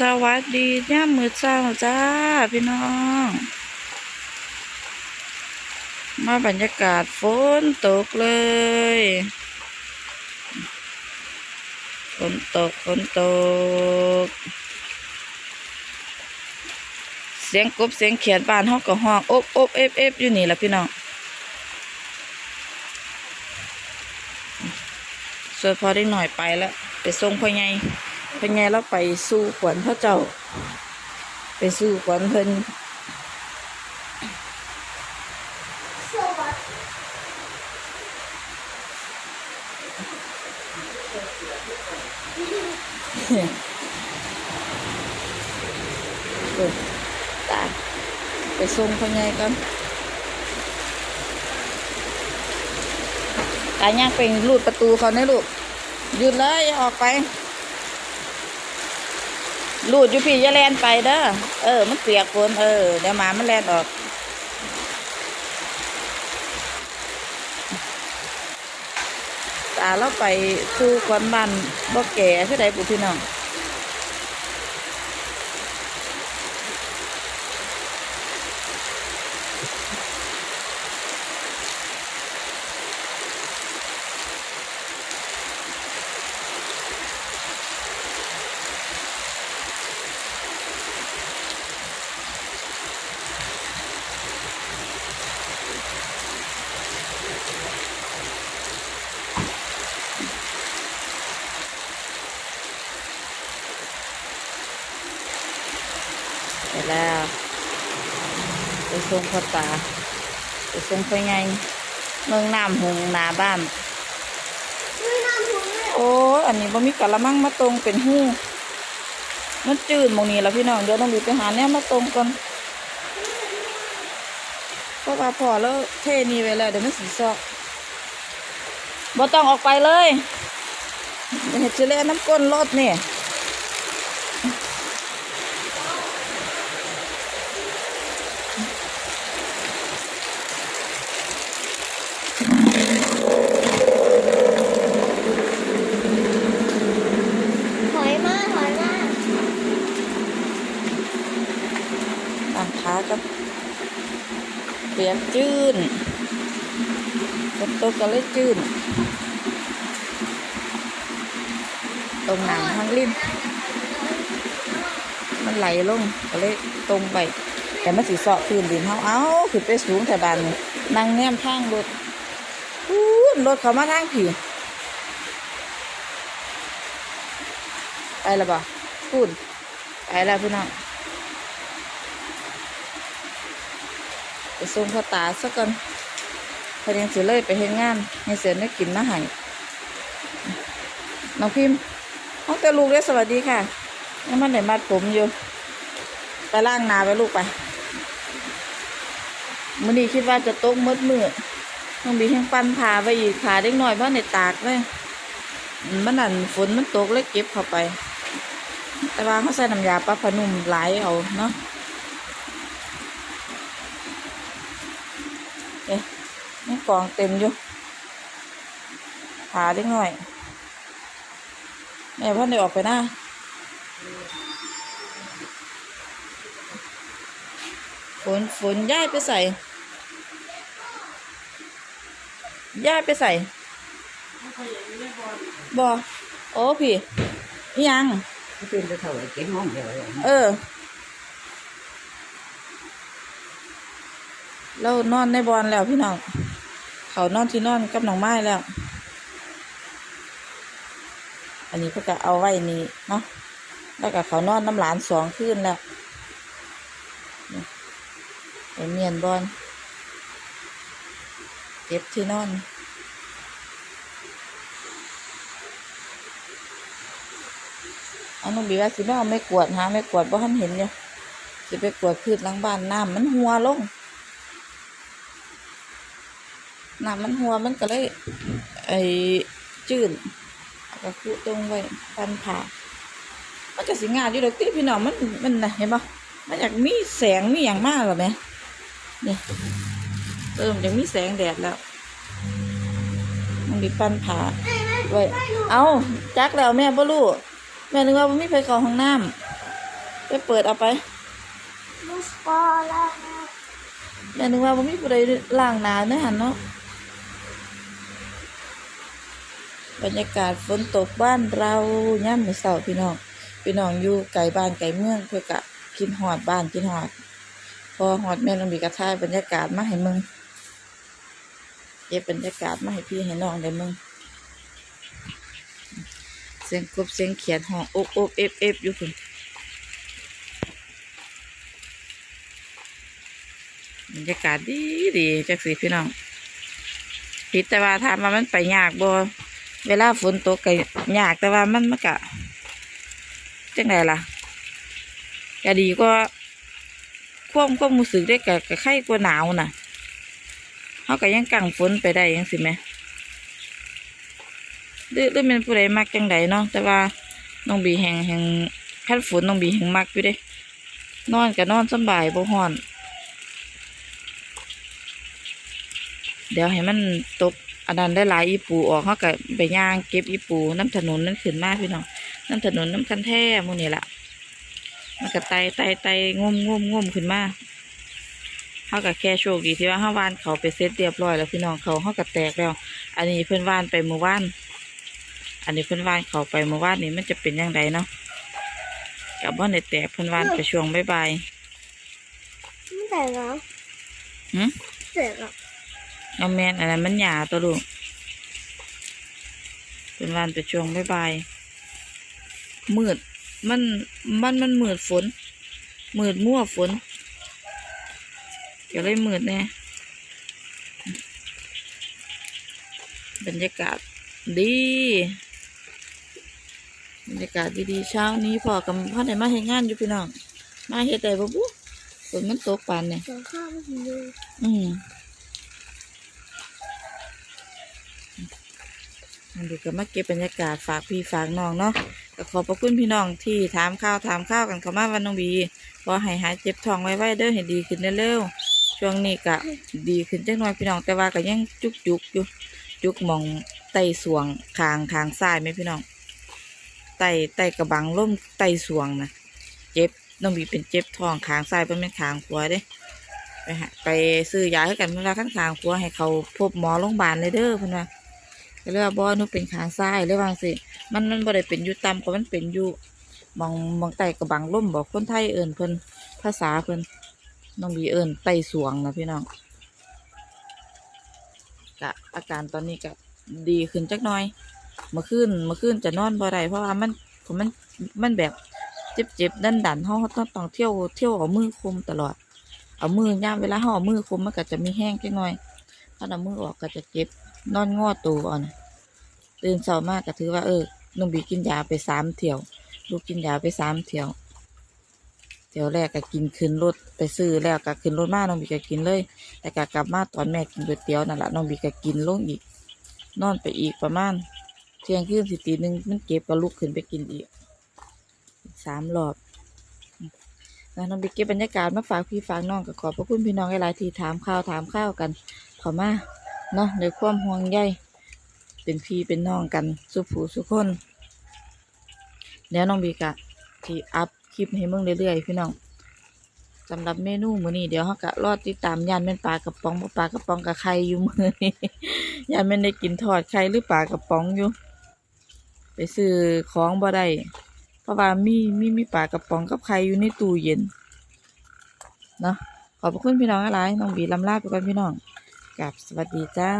สวัสดีย่ามมือเช้าจ้าพี่น้อง มาบรรยากาศฝนตกเลยฝนตกฝนตก เสียงกบเสียงเขียดบานห้องก็ห้องอบอบเอฟเอฟอยู่นี่แหละพี่น้องส่วนพอได้หน่อยไปแล้ว ไปส่งพ่อไง พ่อไงแล้วไปสู้ขวัญพระเจ้า ไปสู้ขวัญเพิ่นเออตายไปส่งพ่อใหญ่ก่อนตายยางเป็นรูดประตูเขาเนี่ยลูกหยุดเลยออกไป รูดอยู่พี่อย่าแลนไปเด้อ เออ มันเปียกฝนเออ เดี๋ยวหมามันแลนออก ตาเราไปสู่ควันบ้านบ่แก่คือใดบุพี่น้อง ไปส่งพ่อตาไปส่งพ่อไงเมืองน้ำหงหนาบ้านโอ้ยอันนี้บ่มีกะละมังมาตรงเป็นหู้มันจืดหมองนี้แล้วพี่น้องเดี๋ยวต้องรีบไปหาแนวมาตรงก่อนเพราะว่าพอแล้วเทนี่ไว้แล้วเดี๋ยวมันสีซอกบ่ต้องออกไปเลยเห็ดจะเล่นน้ำก้นรถนี่ถอยมาถอยมา อ่างขา กับเปียกจื้นฝนตกก็เลยจื้นตรงหนังทางริมมันไหลลงก็เลยตรงไป แต่มันสีสาะพื้นดินเฮาเอ้าขึ้นไปสูงแต่บานนั่งแนมทางรถรถเขามาทางผีไปแล้วบ่พูดไปแล้วพี่น้อง ไปส่งพ่อตาสักก่อนพอดีสิเลยไปเห็นงานให้เสือได้กินมาให้น้องพิมพ์น้องแต่ลูกได้สวัสดีค่ะยังมันได้มัดผมอยู่ ไปล่างนาไปลูกไปมื้อนี้คิดว่าจะตกมืดมืดน้องบีแห้งปั้นผาไปอีกขาเด็กน้อยเพราะในตากเลยมันนั่นฝนมันตกเลยเก็บเข้าไป แต่ว่าเขาใส่น้ำยาปลาพนุ่มหลายเอาเนาะ เอ๊ะนี่ กองเต็มอยู่ขาเล็กหน่อยแม่พ่อได้ออกไปหน้าฝนฝนย้ายไปใส่ย้ายไปใส่บอโอ้พี่อิหยังเป็นจะเท่าไหร่เก็บห้องเดียวเลยเออเรานอนในบอลแล้วพี่น้อง เขานอนที่นอนกับน้องไม้แล้ว อันนี้เพื่อจะเอาไว้นี่เนาะแล้วก็เขานอนน้ำหลานสองคืนแล้วนี่ไปเมียนบอลเก็บที่นอนอาน้องบีว่าสิไม่เอาไม่กวดหาไม่กวดเพราะท่านเห็นอยู่สิไปกวดพืชหลังบ้านน้ำมันหัวลง น้ำมันหัวมันก็เลย ไอ้จืดก็คือตรงไว้ปันผ่ามันจะสิงานอยู่ดอกติพี่น้องมันมันนะเห็นปะมันอยากมีแสงมีอย่างมากหรอไหมนี่เริ่มอยากมีแสงแดดแล้ว มันมีปันผ่าไว้เอาจักแล้วแม่บ่รู้แม่นึกว่าบ่มีไฟเข้าห้องน้ไปเปิดเอาไปบุสปอร์แล้วแม่นึกว่าบ่มีผู้ใดล้างหนาเนื้อหันเนาะ บรรยากาศฝนตกบ้านเราย่ำมื้อเช้าพี่น้อง พี่น้องอยู่ไกลบ้านไกลเมืองเพื่อกะกินฮอดบ้านกินฮอด พอฮอดแม่น้องบีกระทายบรรยากาศมาให้มึงเก็บบรรยากาศมาให้พี่ให้น้องได้มึงเสียงกบเสียงเขียนห้องโอ๊บโอ๊บเอฟเอฟอยู่คุณบรรยากาศดีดีจักสิพี่น้องผิดแต่ว่าถามว่ามันไปยากบ่ เวลาฝนตกก็ยากแต่ว่ามันมันกะจังไดล่ะก็ดีก็ความความรู้สึกได้กับกับไข้กว่าหนาวน่ะเขาก็ยังกังฝนไปได้ยังสิแหม่หรือหรือเป็นผู้ใดมักจังใดเนาะแต่ว่าน้องบีแหงแหงขั้นฝนน้องบีแหงมักอยู่เด้ นอนก็นอนสบายบ่ฮ้อน เดี๋ยวให้มันตก อันนั้นได้หลายอีปูออกเขาก็ไปย่างเก็บอีปูน้ำถนนนั่นขึ้นมาพี่น้องน้ำถนนน้ำคันแท้หมูนี่แหละมันก็ไต่ไต่ไต่งมงมงมขึ้นมาเขาก็แค่โชคดีที่ว่าเขาวานเขาไปเซตเรียบร้อยแล้วพี่น้องเขาเขาก็แตกแล้ว อันนี้เพื่อนวานไปเมื่อวานอันนี้เพื่อนวานเขาไปเมื่อวานนี่มันจะเป็นยังไงเนาะกับว่าในแตกเพื่อนวานไปช่วงบ่ายไม่แต่แล้วๆหืมเสร็จแล้ วเอาแมนอันนั้นมันหยาตัวลูกเพื่อนวานไปช่วงบ่ายๆมืด มัน มัน มันมืดฝน มืดมั่วฝนก็เลยมืดแน่บรรยากาศดีบรรยากาศดีๆเช้านี้พอกับพ่อไหนมาเฮ็ดงานอยู่พี่น้อง มาเฮ็ดแต่บ่บุฝนมันตกปานเนี่ยสองข้าวมันดูอืม อันนี้ก็มาเก็บบรรยากาศฝากพี่ฝากน้องเนาะก็ขอบพระคุณพี่น้องที่ถามข้าวถามข้าวกันเข้ามาวันน้องบีขอให้หายเจ็บท้องไว้ๆเด้อให้ดีขึ้นเร็วๆช่วงนี้ก็ดีขึ้นจักหน่อยพี่น้องแต่ว่าก็ยังจุกจุกอยู่จุกมองไตสวงคางคางซ้ายไหมพี่น้องไตไตกระบังล่มไตสวงนะเจ็บน้องบีเป็นเจ็บท้องคางซ้ายเป็นเป็นคางขวาเด้ไปหาไปซื้อยาให้กันเวลาข้างทางครัวให้เขาพบหมอโรงพยาบาลเลยเด้อเพิ่นว่า ก็เลยว่าบ่หนูเป็นขางซ้ายเลยว่าสิมันมันบ่ได้เป็นอยู่ต่ำกว่ามันเป็นอยู่มองมองไตกระบังล่มบอกคนไทยเอิ้นเพิ่นภาษาเพิ่นน้องบีเอิ้นไตสวงนะพี่น้องกะอาการตอนนี้ก็ดีขึ้นจักหน่อย เมื่อคืนเมื่อคืนจะนอนบ่ได้เพราะว่ามันผมมันมันแบบเจ็บเจ็บดันดันๆเฮาต้องต้องเที่ยวเที่ยวเอามือคุมตลอด เอามือย่ามเวลาห่อามือคมมันก็จะมีแห้งจังหน่อยถ้าเอามือออกก็จะเจ็บ นอนงอตัวอ่อนตื่นเช้ามากก็ถือว่าเออนุ่มบีกินยาไปสามเที่ยว ลูกกินยาไปสามเที่ยวเที่ยวแรกก็กินขึ้นรถไปซื้อแล้วก็ขึ้นรถมาน้องบีก็กินเลย แต่ก็กลับมาตอนแม่กินก๋วยเตี๋ยวนั่นแหละน้องบีก็กินลงอีก นอนไปอีกประมาณเที่ยงคืนสิตีหนึ่งมันเก็บก็ลุกขึ้นไปกินอีกสามรอบนะน้องบิ๊กเก็บบรรยากาศมาฝากพี่ฝากน้องก็ขอบพระคุณพี่น้องหลายๆที่ถามข่าวถามข้าวกันข้ามา เนาะในความห่วงใยเป็นพี่เป็นน้องกันสุผูสุคนเดี๋ยวน้องบิ๊กะที่อัพคลิปให้มึงเรื่อยๆพี่น้องสำหรับเมนูมื้อนี้เดี๋ยวเขากะรอดติดตามยานแม่นปลากระป๋องปลากระป๋องกับไข่อยู่มื้อนี้ยานแม่นได้กินทอดไข่หรือปลากระป๋องอยู่ ไปซื้อของบ่ได้เพราะว่ามีมีมีปลากระป๋องกับไข่อยู่ในตู้เย็นเนาะขอบคุณพี่น้องอะไรน้องบีลำลาไปก่อนพี่น้อง กับสวัสดีจ้า